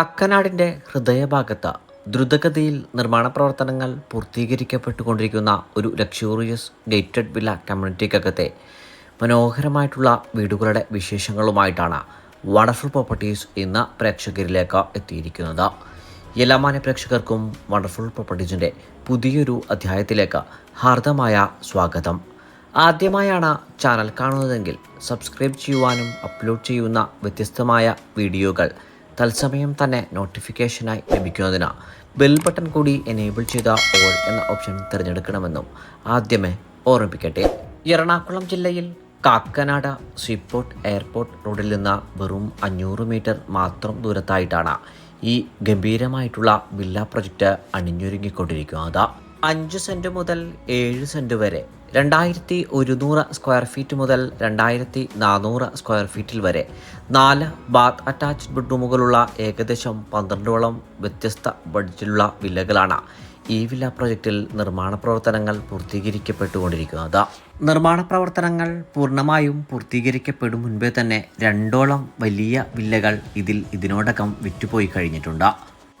കാക്കനാടിന്റെ ഹൃദയഭാഗത്ത് ദ്രുതഗതിയിൽ നിർമ്മാണ പ്രവർത്തനങ്ങൾ പൂർത്തീകരിക്കപ്പെട്ടുകൊണ്ടിരിക്കുന്ന ഒരു ലക്ഷൂറിയസ് ഗേറ്റഡ് വില്ല കമ്മ്യൂണിറ്റിക്കകത്തെ മനോഹരമായിട്ടുള്ള വീടുകളുടെ വിശേഷങ്ങളുമായിട്ടാണ് വണ്ടർഫുൾ പ്രോപ്പർട്ടീസ് ഇന്ന് പ്രേക്ഷകരിലേക്ക് എത്തിയിരിക്കുന്നത്. എല്ലാ മാന്യ പ്രേക്ഷകർക്കും വണ്ടർഫുൾ പ്രോപ്പർട്ടീസിന്റെ പുതിയൊരു അധ്യായത്തിലേക്ക് ഹാർദമായ സ്വാഗതം. ആദ്യമായാണ് ചാനൽ കാണുന്നതെങ്കിൽ സബ്സ്ക്രൈബ് ചെയ്യുവാനും അപ്ലോഡ് ചെയ്യുന്ന വ്യത്യസ്തമായ വീഡിയോകൾ തത്സമയം തന്നെ നോട്ടിഫിക്കേഷനായി ലഭിക്കുന്നതിന് ബെൽ ബട്ടൺ കൂടി എനേബിൾ ചെയ്ത ഓൾ എന്ന ഓപ്ഷൻ തിരഞ്ഞെടുക്കണമെന്നും ആദ്യമേ ഓർമ്മിപ്പിക്കട്ടെ. എറണാകുളം ജില്ലയിൽ കാക്കനാട് സ്വിപ്പോർട്ട് എയർപോർട്ട് റോഡിൽ നിന്ന് വെറും അഞ്ഞൂറ് മീറ്റർ മാത്രം ദൂരത്തായിട്ടാണ് ഈ ഗംഭീരമായിട്ടുള്ള വില്ല പ്രൊജക്റ്റ് അണിഞ്ഞൊരുങ്ങിക്കൊണ്ടിരിക്കുന്നത്. അഞ്ച് സെന്റ് മുതൽ ഏഴ് സെന്റ് വരെ രണ്ടായിരത്തി ഒരുന്നൂറ് സ്ക്വയർ ഫീറ്റ് മുതൽ രണ്ടായിരത്തി നാനൂറ് സ്ക്വയർ ഫീറ്റിൽ വരെ നാല് ബാത്ത് അറ്റാച്ച്ഡ് ബെഡ്റൂമുകളുള്ള ഏകദേശം പന്ത്രണ്ടോളം വ്യത്യസ്ത ബഡ്ജറ്റിലുള്ള വില്ലകളാണ് ഈ വില്ല പ്രൊജക്റ്റിൽ നിർമ്മാണ പ്രവർത്തനങ്ങൾ പൂർത്തീകരിക്കപ്പെട്ടുകൊണ്ടിരിക്കുന്നത്. നിർമ്മാണ പ്രവർത്തനങ്ങൾ പൂർണമായും പൂർത്തീകരിക്കപ്പെടും മുൻപേ തന്നെ രണ്ടോളം വലിയ വില്ലകൾ ഇതിൽ ഇതിനോടകം വിറ്റുപോയി കഴിഞ്ഞിട്ടുണ്ട്.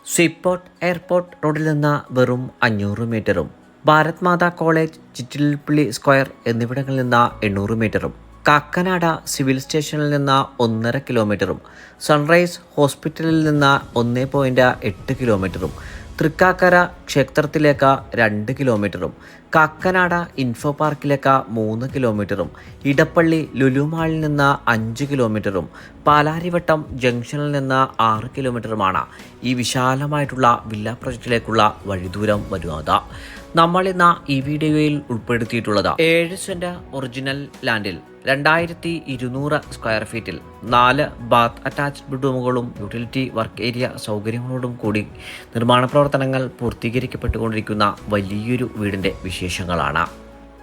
സ്വിപ്പോർട്ട് എയർപോർട്ട് റോഡിൽ നിന്ന് വെറും അഞ്ഞൂറ് മീറ്ററും ഭാരത് മാതാ കോളേജ് ചിറ്റിൽപ്പിള്ളി സ്ക്വയർ എന്നിവിടങ്ങളിൽ നിന്ന് എണ്ണൂറ് മീറ്ററും കാക്കനാട സിവിൽ സ്റ്റേഷനിൽ നിന്ന് ഒന്നര കിലോമീറ്ററും സൺറൈസ് ഹോസ്പിറ്റലിൽ നിന്ന് ഒന്ന് പോയിന്റ് എട്ട് കിലോമീറ്ററും തൃക്കാക്കര ക്ഷേത്രത്തിലേക്ക് രണ്ട് കിലോമീറ്ററും കാക്കനാട ഇൻഫോ പാർക്കിലേക്ക് മൂന്ന് കിലോമീറ്ററും ഇടപ്പള്ളി ലുലുമാളിൽ നിന്ന് അഞ്ച് കിലോമീറ്ററും പാലാരിവട്ടം ജംഗ്ഷനിൽ നിന്ന് ആറ് കിലോമീറ്ററുമാണ് ഈ വിശാലമായിട്ടുള്ള വില്ല പ്രൊജക്റ്റിലേക്കുള്ള വഴിദൂരം വരുന്നത്. നമ്മൾ ഇന്ന് ഈ വീഡിയോയിൽ ഉൾപ്പെടുത്തിയിട്ടുള്ളത് ഏഴ് സെന്റ് ഒറിജിനൽ ലാൻഡിൽ രണ്ടായിരത്തി ഇരുന്നൂറ് സ്ക്വയർ ഫീറ്റിൽ നാല് ബാത്ത് അറ്റാച്ച്ഡ് ബെഡ്റൂമുകളും യൂട്ടിലിറ്റി വർക്ക് ഏരിയ സൗകര്യങ്ങളോടും കൂടി നിർമ്മാണ പ്രവർത്തനങ്ങൾ പൂർത്തീകരിക്കപ്പെട്ടുകൊണ്ടിരിക്കുന്ന വലിയൊരു വീടിന്റെ വിശേഷങ്ങളാണ്.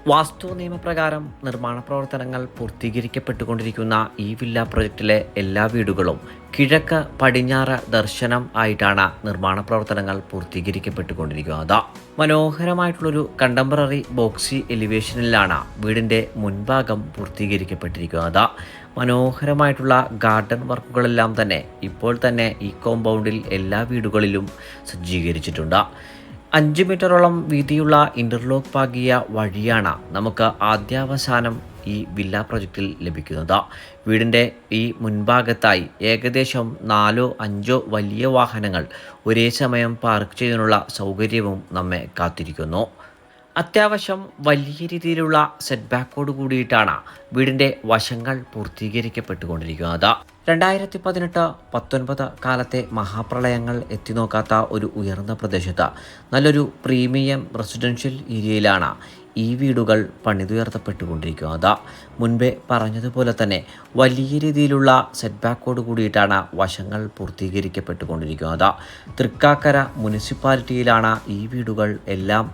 വാസ്തു നിയമപ്രകാരം നിർമ്മാണ പ്രവർത്തനങ്ങൾ പൂർത്തീകരിക്കപ്പെട്ടുകൊണ്ടിരിക്കുന്ന ഈ വില്ല പ്രൊജക്റ്റിലെ എല്ലാ വീടുകളും കിഴക്ക് പടിഞ്ഞാറ് ദർശനം ആയിട്ടാണ് നിർമ്മാണ പ്രവർത്തനങ്ങൾ പൂർത്തീകരിക്കപ്പെട്ടുകൊണ്ടിരിക്കുന്നത്. മനോഹരമായിട്ടുള്ളൊരു കണ്ടംപററി ബോക്സി എലിവേഷനിലാണ് വീടിന്റെ മുൻഭാഗം പൂർത്തീകരിക്കപ്പെട്ടിരിക്കുന്നത്. മനോഹരമായിട്ടുള്ള ഗാർഡൻ വർക്കുകളെല്ലാം തന്നെ ഇപ്പോൾ തന്നെ ഈ കോമ്പൗണ്ടിൽ എല്ലാ വീടുകളിലും സജ്ജീകരിച്ചിട്ടുണ്ട്. അഞ്ച് മീറ്ററോളം വീതിയുള്ള ഇന്റർലോക്ക് പാകിയ വഴിയാണ് നമുക്ക് ആദ്യാവസാനം ഈ വില്ല പ്രൊജക്റ്റിൽ ലഭിക്കുന്നത്. വീടിന്റെ ഈ മുൻഭാഗത്തായി ഏകദേശം നാലോ അഞ്ചോ വലിയ വാഹനങ്ങൾ ഒരേ സമയം പാർക്ക് ചെയ്യാനുള്ള സൗകര്യവും നമ്മെ കാത്തിരിക്കുന്നു. അത്യാവശ്യം വലിയ രീതിയിലുള്ള സെറ്റ് ബാക്കോട് കൂടിയിട്ടാണ് വീടിന്റെ വശങ്ങൾ പൂർത്തീകരിക്കപ്പെട്ടുകൊണ്ടിരിക്കുന്നത്. രണ്ടായിരത്തി പതിനെട്ട് പത്തൊൻപത് കാലത്തെ മഹാപ്രളയങ്ങൾ എത്തിനോക്കാത്ത ഒരു ഉയർന്ന പ്രദേശത്ത് നല്ലൊരു പ്രീമിയം റെസിഡൻഷ്യൽ ഏരിയയിലാണ് ഈ വീടുകൾ പണിതുയർത്തപ്പെട്ടുകൊണ്ടിരിക്കുന്നത്. മുൻപേ പറഞ്ഞതുപോലെ തന്നെ വലിയ രീതിയിലുള്ള സെറ്റ് ബാക്കോട് കൂടിയിട്ടാണ് വശങ്ങൾ പൂർത്തീകരിക്കപ്പെട്ടുകൊണ്ടിരിക്കുന്നത്. തൃക്കാക്കര മുനിസിപ്പാലിറ്റിയിലാണ് ഈ വീടുകൾ എല്ലാം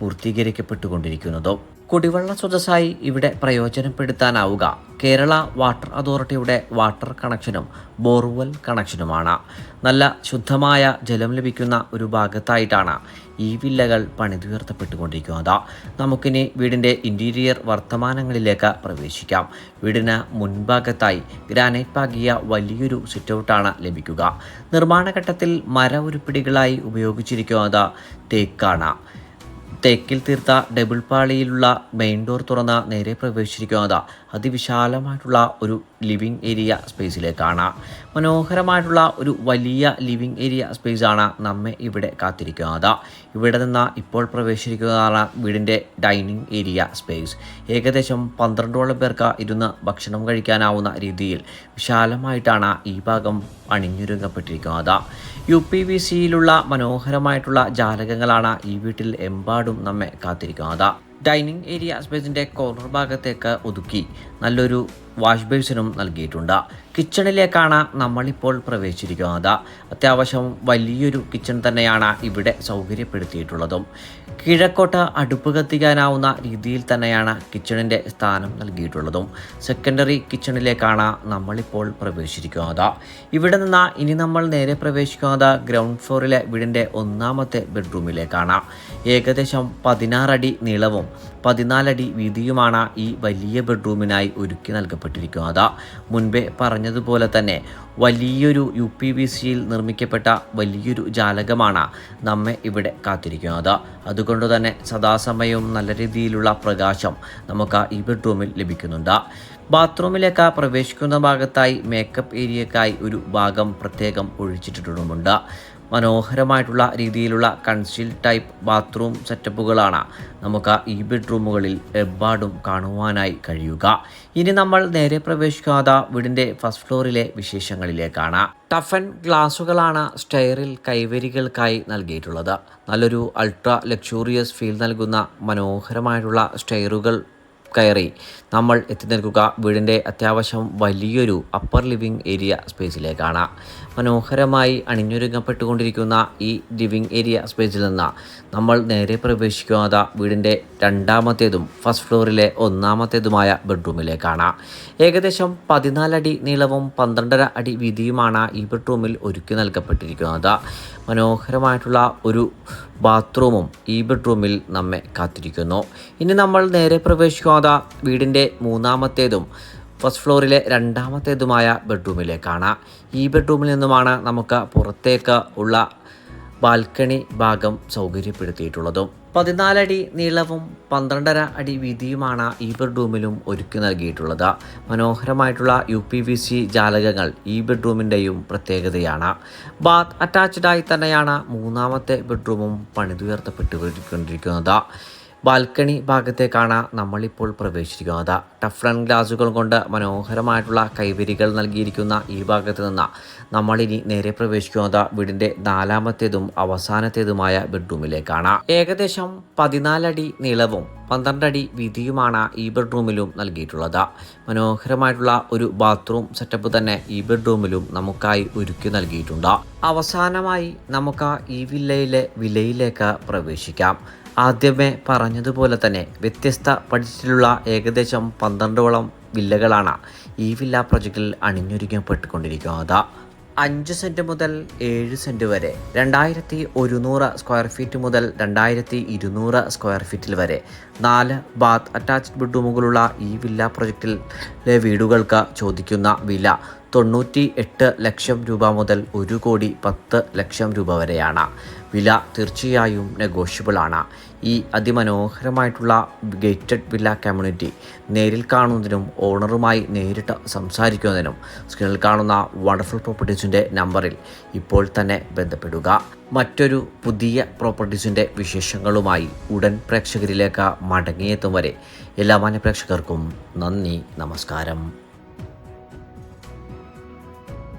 പൂർത്തീകരിക്കപ്പെട്ടുകൊണ്ടിരിക്കുന്നത്. കുടിവെള്ള സ്രോതസ്സായി ഇവിടെ പ്രയോജനപ്പെടുത്താനാവുക. കേരള വാട്ടർ അതോറിറ്റിയുടെ വാട്ടർ കണക്ഷനും ബോർവെൽ കണക്ഷനുമാണ്. നല്ല ശുദ്ധമായ ജലം ലഭിക്കുന്ന ഒരു ഭാഗത്തായിട്ടാണ് ഈ വില്ലകൾ പണിതുയർത്തപ്പെട്ടുകൊണ്ടിരിക്കുന്നത്. നമുക്കിനി വീടിന്റെ ഇന്റീരിയർ വർത്തമാനങ്ങളിലേക്ക് പ്രവേശിക്കാം. വീടിന് മുൻഭാഗത്തായി ഗ്രാനൈറ്റ് പാകിയ വലിയൊരു സിറ്റൗട്ടാണ് ലഭിക്കുക. നിർമ്മാണഘട്ടത്തിൽ മര ഉരുപ്പിടികളായി ഉപയോഗിച്ചിരിക്കുന്നത് തേക്കാണ്. തേക്കിൽ തീർത്ത ഡബിൾ പാളിയിലുള്ള മെയിൻ ഡോർ തുറന്ന നേരെ പ്രവേശിച്ചിരിക്കുന്നത് അതിവിശാലമായിട്ടുള്ള ഒരു ലിവിംഗ് ഏരിയ സ്പേസിലേക്കാണ് മനോഹരമായിട്ടുള്ള ഒരു വലിയ ലിവിംഗ് ഏരിയ സ്പേസാണ് നമ്മെ ഇവിടെ കാത്തിരിക്കുന്നത്. ഇവിടെ നിന്ന് ഇപ്പോൾ പ്രവേശിച്ചിരിക്കുന്നതാണ് വീടിന്റെ ഡൈനിങ് ഏരിയ സ്പേസ് ഏകദേശം പന്ത്രണ്ടോളം പേർക്ക് ഇരുന്ന് ഭക്ഷണം കഴിക്കാനാവുന്ന രീതിയിൽ വിശാലമായിട്ടാണ് ഈ ഭാഗം അണിഞ്ഞൊരുങ്ങപ്പെട്ടിരിക്കുന്നത്. യു പി വി സിയിലുള്ള മനോഹരമായിട്ടുള്ള ജാലകങ്ങളാണ് ഈ വീട്ടിൽ എമ്പാടും നമ്മെ കാത്തിരിക്കുന്നത്. ഡൈനിങ് ഏരിയ സ്പേസിന്റെ കോർണർ ഭാഗത്തേക്ക് ഒതുക്കി നല്ലൊരു വാഷ് ബേസിനും നൽകിയിട്ടുണ്ട്. കിച്ചണിലേക്കാണ് നമ്മളിപ്പോൾ പ്രവേശിച്ചിരിക്കുന്നത്. അത്യാവശ്യം വലിയൊരു കിച്ചൺ തന്നെയാണ് ഇവിടെ സൗകര്യപ്പെടുത്തിയിട്ടുള്ളതും. കിഴക്കോട്ട് അടുപ്പ് കത്തിക്കാനാവുന്ന രീതിയിൽ തന്നെയാണ് കിച്ചണിന്റെ സ്ഥാനം നൽകിയിട്ടുള്ളതും. സെക്കൻഡറി കിച്ചണിലേക്കാണ് നമ്മളിപ്പോൾ പ്രവേശിച്ചിരിക്കുന്നത്. ഇവിടെ നിന്ന് ഇനി നമ്മൾ നേരെ പ്രവേശിക്കുന്നത് ഗ്രൗണ്ട് ഫ്ലോറിലെ വീടിന്റെ ഒന്നാമത്തെ ബെഡ്റൂമിലേക്കാണ്. ഏകദേശം പതിനാറടി നീളവും പതിനാലടി വീതിയുമാണ് ഈ വലിയ ബെഡ്റൂമിനായി ഒരുക്കി നൽകപ്പെട്ടിരിക്കുന്നത്. മുൻപേ പറഞ്ഞ പറഞ്ഞതുപോലെ തന്നെ വലിയൊരു യു പി ബി സിയിൽ നിർമ്മിക്കപ്പെട്ട വലിയൊരു ജാലകമാണ് നമ്മെ ഇവിടെ കാത്തിരിക്കുന്നത്. അതുകൊണ്ട് തന്നെ സദാസമയവും നല്ല രീതിയിലുള്ള പ്രകാശം നമുക്ക് ഈ ബെഡ്റൂമിൽ ലഭിക്കുന്നുണ്ട്. ബാത്റൂമിലേക്ക് പ്രവേശിക്കുന്ന ഭാഗത്തായി മേക്കപ്പ് ഏരിയക്കായി ഒരു ഭാഗം പ്രത്യേകം ഒഴിച്ചിട്ടിട്ടുമുണ്ട്. മനോഹരമായിട്ടുള്ള രീതിയിലുള്ള കൺസീൽ ടൈപ്പ് ബാത്റൂം സെറ്റപ്പുകളാണ് നമുക്ക് ഈ ബെഡ്റൂമുകളിൽ എമ്പാടും കാണുവാനായി കഴിയുക. ഇനി നമ്മൾ നേരെ പ്രവേശിക്കാതെ വീടിന്റെ ഫസ്റ്റ് ഫ്ലോറിലെ വിശേഷങ്ങളിലേക്കാണ്. ടഫൻ ഗ്ലാസുകളാണ് സ്റ്റെയറിൽ കൈവരികൾക്കായി നൽകിയിട്ടുള്ളത്. നല്ലൊരു അൾട്രാ ലക്ഷൂറിയസ് ഫീൽ നൽകുന്ന മനോഹരമായിട്ടുള്ള സ്റ്റെയറുകൾ കയറി. നമ്മൾ എത്തി നിൽക്കുക വീടിന്റെ അത്യാവശ്യം വലിയൊരു അപ്പർ ലിവിംഗ് ഏരിയ സ്പേസിലേക്കാണ് മനോഹരമായി അണിഞ്ഞൊരുങ്ങപ്പെട്ടുകൊണ്ടിരിക്കുന്ന ഈ ലിവിംഗ് ഏരിയ സ്പേസിൽ നിന്ന് നമ്മൾ നേരെ പ്രവേശിക്കാതെ വീടിന്റെ രണ്ടാമത്തേതും ഫസ്റ്റ് ഫ്ലോറിലെ ഒന്നാമത്തേതുമായ ബെഡ്റൂമിലേക്കാണ് ഏകദേശം പതിനാലടി നീളവും പന്ത്രണ്ടര അടി വീതിയുമാണ് ഈ ബെഡ്റൂമിൽ ഒരുക്കി നൽകപ്പെട്ടിരിക്കുന്നത്. മനോഹരമായിട്ടുള്ള ഒരു ബാത്റൂമും ഈ ബെഡ്റൂമിൽ നമ്മെ കാത്തിരിക്കുന്നു. ഇനി നമ്മൾ നേരെ പ്രവേശിക്കാതെ വീടിന്റെ മൂന്നാമത്തേതും ഫസ്റ്റ് ഫ്ലോറിലെ രണ്ടാമത്തേതുമായ ബെഡ്റൂമിലേക്കാണ് ഈ ബെഡ്റൂമിൽ നിന്നുമാണ് നമുക്ക് പുറത്തേക്ക് ഉള്ള ബാൽക്കണി ഭാഗം സൗകര്യപ്പെടുത്തിയിട്ടുള്ളതും. പതിനാലടി നീളവും പന്ത്രണ്ടര അടി വീതിയുമാണ് ഈ ബെഡ്റൂമിലും ഒരുക്കി നൽകിയിട്ടുള്ളത്. മനോഹരമായിട്ടുള്ള യു പി വി സി ജാലകങ്ങൾ ഈ ബെഡ്റൂമിന്റെയും പ്രത്യേകതയാണ്. ബാത്ത് അറ്റാച്ച്ഡായി തന്നെയാണ് മൂന്നാമത്തെ ബെഡ്റൂമും പണിതുയർത്തപ്പെട്ടുകൊണ്ടിരിക്കുന്നത്. ബാൽക്കണി ഭാഗത്തേക്കാണ് നമ്മളിപ്പോൾ പ്രവേശിക്കുന്നത് ടഫ്രൺ ഗ്ലാസുകൾ കൊണ്ട് മനോഹരമായിട്ടുള്ള കൈവരികൾ നൽകിയിരിക്കുന്ന ഈ ഭാഗത്ത് നിന്ന് നമ്മളിനി നേരെ പ്രവേശിക്കുന്നത് വീടിന്റെ നാലാമത്തേതും അവസാനത്തേതുമായ ബെഡ്റൂമിലേക്കാണ്. ഏകദേശം പതിനാലടി നീളവും പന്ത്രണ്ടടി വീതിയുമാണ് ഈ ബെഡ്റൂമിലും നൽകിയിട്ടുള്ളത്. മനോഹരമായിട്ടുള്ള ഒരു ബാത്റൂം സെറ്റപ്പ് തന്നെ ഈ ബെഡ്റൂമിലും നമുക്കായി ഒരുക്കി നൽകിയിട്ടുണ്ട്. അവസാനമായി നമുക്ക് ഈ വില്ലയിലെ വിലയിലേക്ക് പ്രവേശിക്കാം. ആദ്യമേ പറഞ്ഞതുപോലെ തന്നെ വ്യത്യസ്ത ബഡ്ജറ്റിലുള്ള ഏകദേശം പന്ത്രണ്ടോളം വില്ലകളാണ് ഈ വില്ല പ്രൊജക്റ്റിൽ അണിഞ്ഞൊരുക്കപ്പെട്ടുകൊണ്ടിരിക്കുന്നത്. അഞ്ച് സെന്റ് മുതൽ ഏഴ് സെന്റ് വരെ രണ്ടായിരത്തി ഒരുന്നൂറ് സ്ക്വയർ ഫീറ്റ് മുതൽ രണ്ടായിരത്തി ഇരുന്നൂറ് സ്ക്വയർ ഫീറ്റിൽ വരെ നാല് ബാത്ത് അറ്റാച്ച്ഡ് ബെഡ്റൂമുകളുള്ള ഈ വില്ല പ്രൊജക്റ്റിലെ വീടുകൾക്ക് ചോദിക്കുന്ന വില തൊണ്ണൂറ്റി എട്ട് ലക്ഷം രൂപ മുതൽ ഒരു കോടി പത്ത് ലക്ഷം രൂപ വരെയാണ്. വില തീർച്ചയായും നെഗോഷ്യബിൾ ആണ്. ഈ അതിമനോഹരമായിട്ടുള്ള ഗേറ്റഡ് വില്ല കമ്മ്യൂണിറ്റി നേരിൽ കാണുന്നതിനും ഓണറുമായി നേരിട്ട് സംസാരിക്കുന്നതിനും സ്ക്രീനിൽ കാണുന്ന വണ്ടർഫുൾ പ്രോപ്പർട്ടീസിന്റെ നമ്പറിൽ ഇപ്പോൾ തന്നെ ബന്ധപ്പെടുക. മറ്റൊരു പുതിയ പ്രോപ്പർട്ടീസിന്റെ വിശേഷങ്ങളുമായി ഉടൻ പ്രേക്ഷകരിലേക്ക് മടങ്ങിയെത്തും വരെ എല്ലാ മാന്യ പ്രേക്ഷകർക്കും നന്ദി നമസ്കാരം.